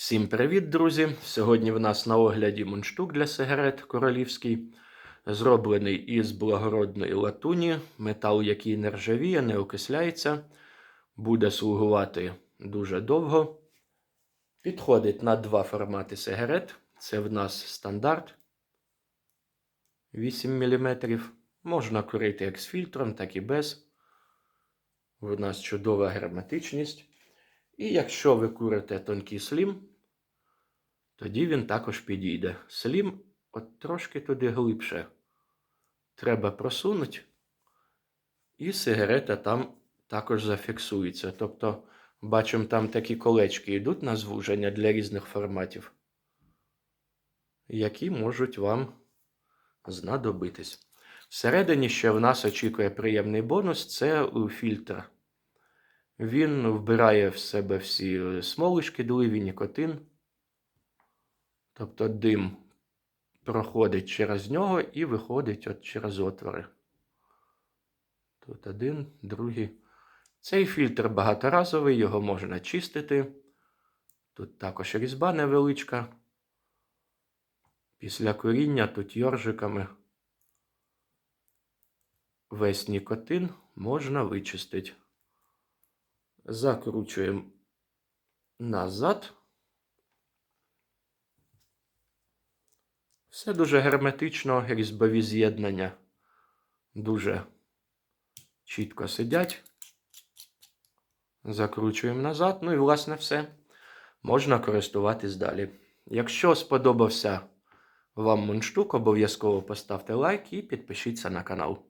Всім привіт, друзі! Сьогодні в нас на огляді мундштук для сигарет королівський, зроблений із благородної латуні, метал, який не ржавіє, не окисляється, буде слугувати дуже довго. Підходить на два формати сигарет. Це в нас стандарт 8 мм. Можна курити як з фільтром, так і без. В нас чудова герметичність. І якщо ви курите тонкий слім, тоді він також підійде. Слім от трошки туди глибше. Треба просунути, і сигарета там також зафіксується. Тобто, бачимо, там такі колечки йдуть на звуження для різних форматів, які можуть вам знадобитись. Всередині ще в нас очікує приємний бонус це фільтр. Він вбирає в себе всі смоли шкідливі, нікотин. Тобто дим проходить через нього і виходить от через отвори. Тут один, другий. Цей фільтр багаторазовий, його можна чистити. Тут також різьба невеличка. Після коріння тут йоржиками весь нікотин можна вичистити. Закручуємо назад. Все дуже герметично, різьбові з'єднання дуже чітко сидять. Закручуємо назад. Ну і, власне, все. Можна користуватись далі. Якщо сподобався вам мундштук, обов'язково поставте лайк і підпишіться на канал.